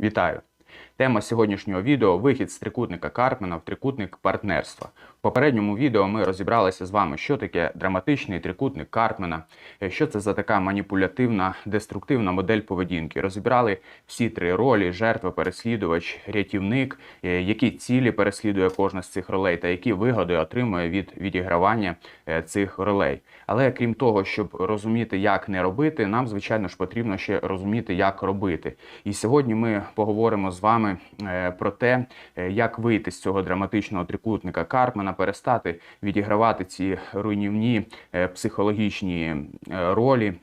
Вітаю! Тема сьогоднішнього відео вихід з трикутника Карпмана в трикутник партнерства. В попередньому відео ми розібралися з вами, що таке драматичний трикутник Карпмана, е, що це за така маніпулятивна, деструктивна модель поведінки. Розібрали всі три ролі: жертва, переслідувач, рятівник, е, які цілі переслідує кожна з цих ролей, та які вигоди отримує від відігравання е, цих ролей. Але крім того, щоб розуміти, як не робити, нам звичайно ж потрібно ще розуміти, як робити. І сьогодні ми поговоримо з вами е, про те, е, як вийти з цього драматичного трикутника Карпмена, перестати відігравати ці руйнівні е, психологічні ролі.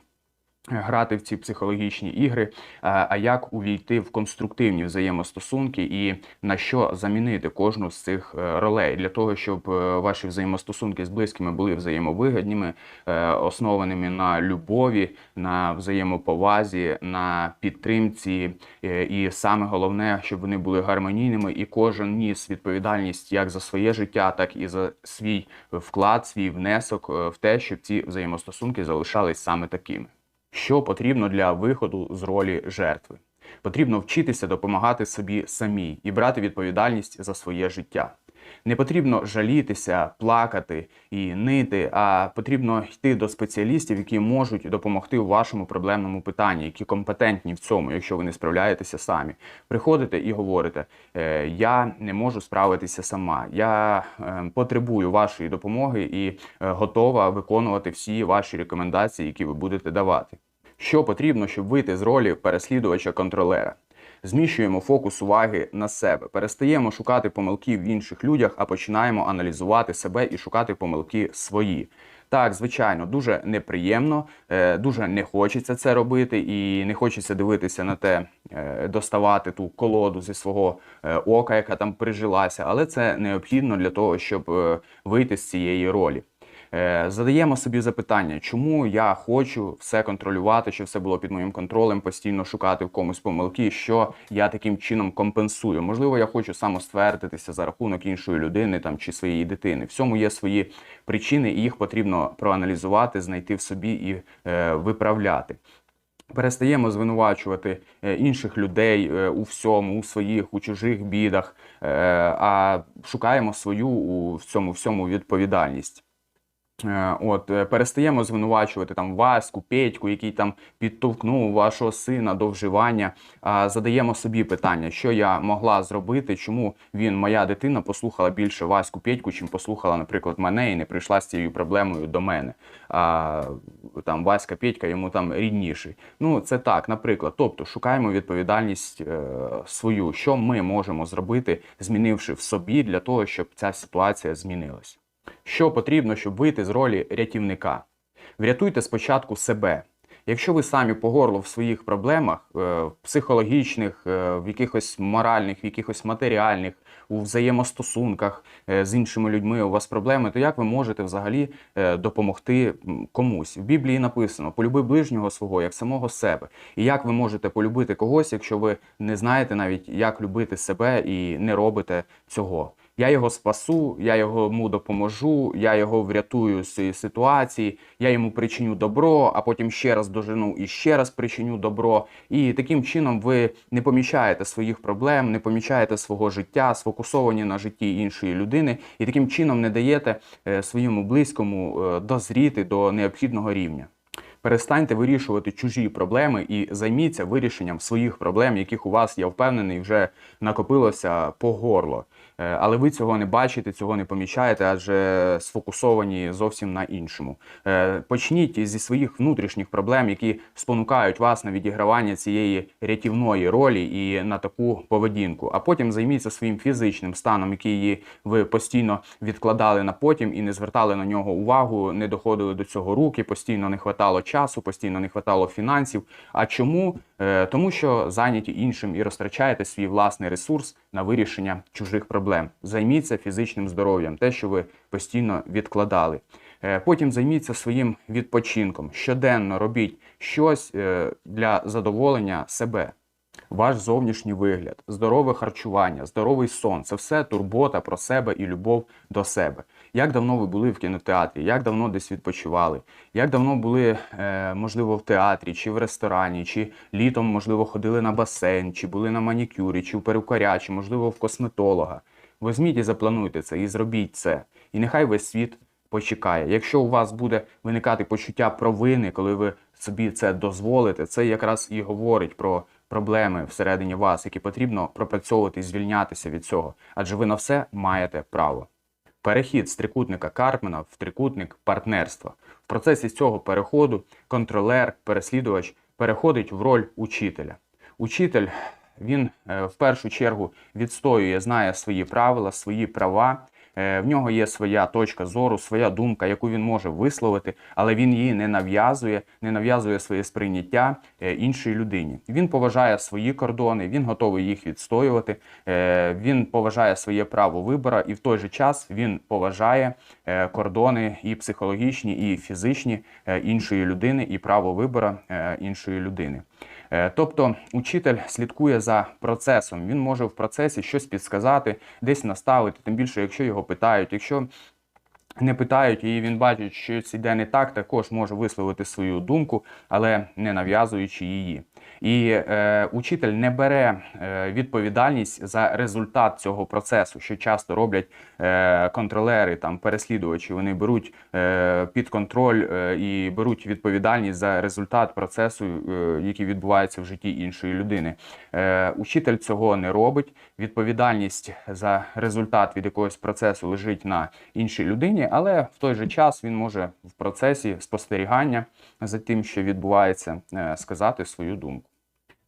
Грати в ці психологічні ігри, а а як увійти в конструктивні взаємостосунки і на що замінити кожну з цих е, ролей для того, щоб е, ваші взаємостосунки з близькими були взаємовигідними, е, основаними на любові, на взаємоповазі, на підтримці, е, і саме головне, щоб вони були гармонійними, і кожен ніс відповідальність як за своє життя, так і за свій вклад, свій внесок е, в те, щоб ці взаємостосунки залишались саме такими. Що потрібно для виходу з ролі жертви? Потрібно вчитися допомагати собі самій і брати відповідальність за своє життя. Не потрібно жалітися, плакати і нити, а потрібно йти до спеціалістів, які можуть допомогти у вашому проблемному питанні, які компетентні в цьому, якщо ви не справляєтеся самі. Приходите і говорите: «Е, я не можу справитися сама, я е, потребую вашої допомоги і е, готова виконувати всі ваші рекомендації, які ви будете давати. Що потрібно, щоб вийти з ролі переслідувача-контролера? Зміщуємо фокус уваги на себе, перестаємо шукати помилки в інших людях, а починаємо аналізувати себе і шукати помилки свої. Так, звичайно, дуже неприємно, е, дуже не хочеться це робити, і не хочеться дивитися на те, е, доставати ту колоду зі свого е, ока, яка там прижилася, але це необхідно для того, щоб вийти з цієї ролі. Е, Задаємо собі запитання, чому я хочу все контролювати, щоб все було під моїм контролем, постійно шукати в комусь помилки, що я таким чином компенсую. Можливо, я хочу самоствердитися за рахунок іншої людини там чи своєї дитини. Всьому є свої причини, і їх потрібно проаналізувати, знайти в собі і е, виправляти. Перестаємо звинувачувати е, інших людей е, у всьому, у своїх, у чужих бідах, а шукаємо свою у цьому всьому відповідальність. Е, От е, перестаємо звинувачувати там Ваську, Петьку, який там підтовкнув вашого сина до вживання. Задаємо собі питання, що я могла зробити, чому він, моя дитина, послухала більше Ваську Петьку, чим послухала, наприклад, мене і не прийшла з цією проблемою до мене. А там Васька Петька йому там рідніший. Ну це так, наприклад. Тобто шукаємо відповідальність е, свою, що ми можемо зробити, змінивши в собі для того, щоб ця ситуація змінилась. Що потрібно, щоб вийти з ролі рятівника? Врятуйте спочатку себе. Якщо ви самі по горло в своїх проблемах, е, в психологічних, е, в якихось моральних, в якихось матеріальних, у взаємостосунках е, з іншими людьми у вас проблеми, то як ви можете взагалі допомогти комусь? В Біблії написано: полюби ближнього свого як самого себе. І як ви можете полюбити когось, якщо ви не знаєте навіть, як любити себе і не робите цього? Я його спасу, я йому допоможу, я його врятую з цієї ситуації, я йому причиню добро, а потім ще раз дожену і ще раз причиню добро. І таким чином ви не помічаєте своїх проблем, не помічаєте свого життя, сфокусовані на житті іншої людини, і таким чином не даєте е, своєму близькому е, дозріти до необхідного рівня. Перестаньте вирішувати чужі проблеми і займіться вирішенням своїх проблем, яких у вас, я впевнений, вже накопилося по горло. Е, Але ви цього не бачите, цього не помічаєте, адже сфокусовані зовсім на іншому. Е, Почніть зі своїх внутрішніх проблем, які спонукають вас на відігравання цієї рятівної ролі і на таку поведінку. А потім займіться своїм фізичним станом, який ви постійно відкладали на потім і не звертали на нього увагу, не доходили до цього руки, постійно не хватало часу, постійно не хватало фінансів. А чому? Е, Тому що зайняті іншим і розтрачаєте свій власний ресурс на вирішення чужих проблем. Займіться фізичним здоров'ям, те, що ви постійно відкладали. Е, Потім займіться своїм відпочинком. Щоденно робіть щось е, для задоволення себе. ваш зовнішній вигляд, здорове харчування, здоровий сон це все турбота про себе і любов до себе. Як давно ви були в кінотеатрі, як давно десь відпочивали, як давно були, е, можливо, в театрі, чи в ресторані, чи літом, можливо, ходили на басейн, чи були на манікюрі, чи в перукаря, чи, можливо, в косметолога. Візьміть і заплануйте це, і зробіть це. І нехай весь світ почекає. Якщо у вас буде виникати почуття провини, коли ви собі це дозволите, це якраз і говорить про проблеми всередині вас, які потрібно пропрацьовувати і звільнятися від цього, адже ви на все маєте право. Перехід з трикутника Карпмена в трикутник партнерства. В процесі цього переходу контролер, переслідувач переходить в роль учителя. Учитель він е, в першу чергу відстоює, знає свої правила, свої права. Е, В нього є своя точка зору, своя думка, яку він може висловити, але він її не нав'язує, не нав'язує своє сприйняття е, іншій людині. Він поважає свої кордони, він готовий їх відстоювати. е, Він поважає своє право вибору, і в той же час він поважає кордони і психологічні, і фізичні іншої людини, і право вибору е, іншої людини. Е, Тобто учитель слідкує за процесом. Він може в процесі щось підсказати, десь наставити, тим більше, якщо його питають. Якщо не питають, і він бачить, що щось йде не так, також може висловити свою думку, але не нав'язуючи її. І е, учитель не бере е, відповідальність за результат цього процесу, що часто роблять е, контролери, там переслідувачі. Вони беруть е, під контроль е, і беруть відповідальність за результат процесу, е, який відбувається в житті іншої людини. Е, учитель цього не робить. Відповідальність за результат від якогось процесу лежить на іншій людині, але в той же час він може в процесі спостерігання за тим, що відбувається, е, сказати свою думку.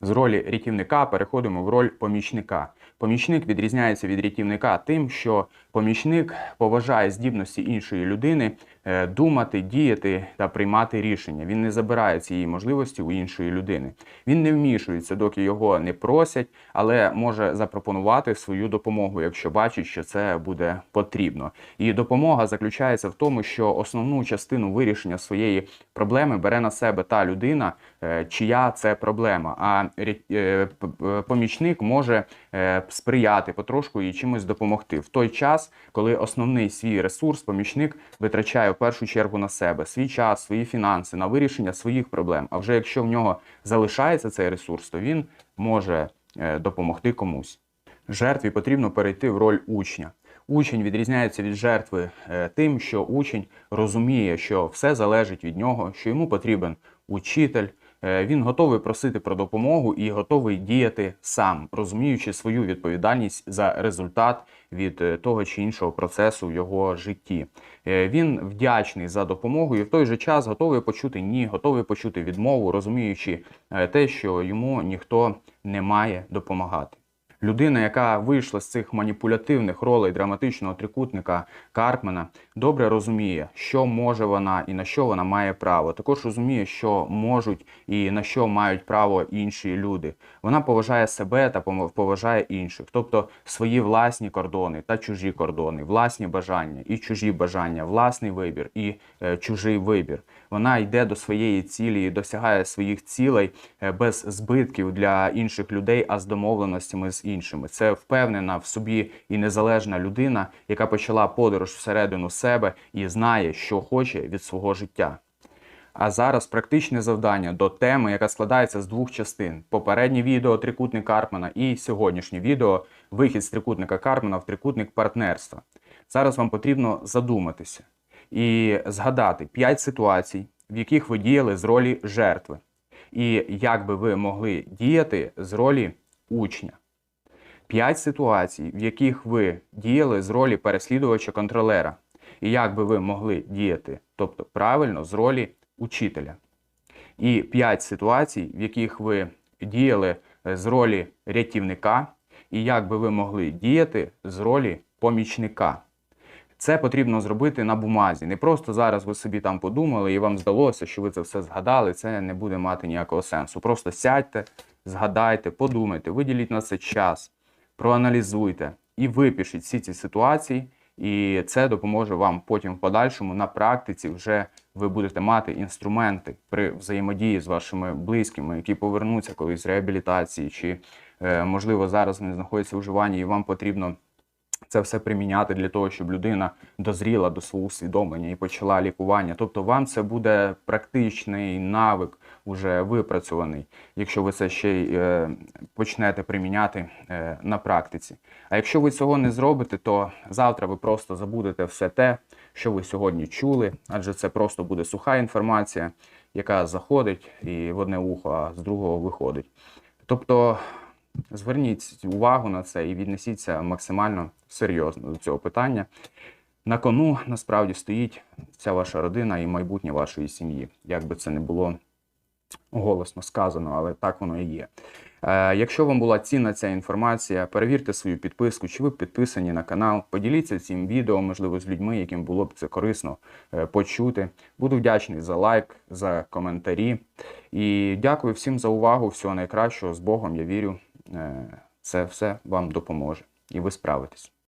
З ролі рятівника переходимо в роль помічника. Помічник відрізняється від рятівника тим, що помічник поважає здібності іншої людини е, думати, діяти та приймати рішення. Він не забирає цієї можливості у іншої людини. Він не вмішується, доки його не просять, але може запропонувати свою допомогу, якщо бачить, що це буде потрібно. І допомога заключається в тому, що основну частину вирішення своєї проблеми бере на себе та людина, е, чия це проблема. А е, п- помічник може е, сприяти потрошку і чимось допомогти в той час, коли основний свій ресурс помічник витрачає в першу чергу на себе свій час, свої фінанси, на вирішення своїх проблем. А вже якщо в нього залишається цей ресурс, то він може е, допомогти комусь. Жертві потрібно перейти в роль учня. Учень відрізняється від жертви е, тим, що учень розуміє, що все залежить від нього, що йому потрібен учитель. Е, Він готовий просити про допомогу і готовий діяти сам, розуміючи свою відповідальність за результат від е, того чи іншого процесу в його житті. Е, Він вдячний за допомогу і в той же час готовий почути ні, готовий почути відмову, розуміючи те, що йому ніхто не має допомагати. Людина, яка вийшла з цих маніпулятивних ролей драматичного трикутника Карпмена, добре розуміє, що може вона і на що вона має право. Також розуміє, що можуть і на що мають право інші люди. Вона поважає себе та поважає інших, тобто свої власні кордони та чужі кордони, власні бажання і чужі бажання, власний вибір і е, чужий вибір. Вона йде до своєї цілі і досягає своїх цілей е, без збитків для інших людей, а з домовленостями з іншими. Це впевнена в собі і незалежна людина, яка почала подорож всередину себе і знає, що хоче від свого життя. А зараз практичне завдання до теми, яка складається з двох частин: попереднє відео трикутник Карпмана і сьогоднішнє відео вихід з трикутника Карпмана в трикутник партнерства. Зараз вам потрібно задуматися і згадати 5 ситуацій, в яких ви діяли з ролі жертви, і як би ви могли діяти з ролі учня. 5 ситуацій, в яких ви діяли з ролі переслідувача-контролера, і як би ви могли діяти, тобто правильно, з ролі учителя. І 5 ситуацій, в яких ви діяли е, з ролі рятівника, і як би ви могли діяти з ролі помічника. Це потрібно зробити на бумазі. Не просто зараз ви собі там подумали і вам здалося, що ви це все згадали. Це не буде мати ніякого сенсу. Просто сядьте, згадайте, подумайте, виділіть на це час, проаналізуйте і випишіть всі ці ситуації. І це допоможе вам потім в подальшому на практиці вже ви будете мати інструменти при взаємодії з вашими близькими, які повернуться колись з реабілітації, чи е, можливо зараз вони знаходяться у вживанні, і вам потрібно це все приміняти для того, щоб людина дозріла до свого усвідомлення і почала лікування. Тобто вам це буде практичний навик, уже випрацьований, якщо ви це ще й е, почнете приміняти е, на практиці. А якщо ви цього не зробите, то завтра ви просто забудете все те, що ви сьогодні чули, адже це просто буде суха інформація, яка заходить і в одне ухо, а з другого виходить. Тобто зверніть увагу на це і віднесіться максимально серйозно до цього питання. На кону насправді стоїть вся ваша родина і майбутнє вашої сім'ї, як би це не було голосно сказано, але так воно і є. Е, якщо вам була цінна ця інформація, перевірте свою підписку, чи ви підписані на канал, поділіться цим відео, можливо, з людьми, яким було б це корисно е, почути. Буду вдячний за лайк, за коментарі. І дякую всім за увагу. Всього найкращого. З Богом, я вірю, е, це все вам допоможе. І ви справитесь.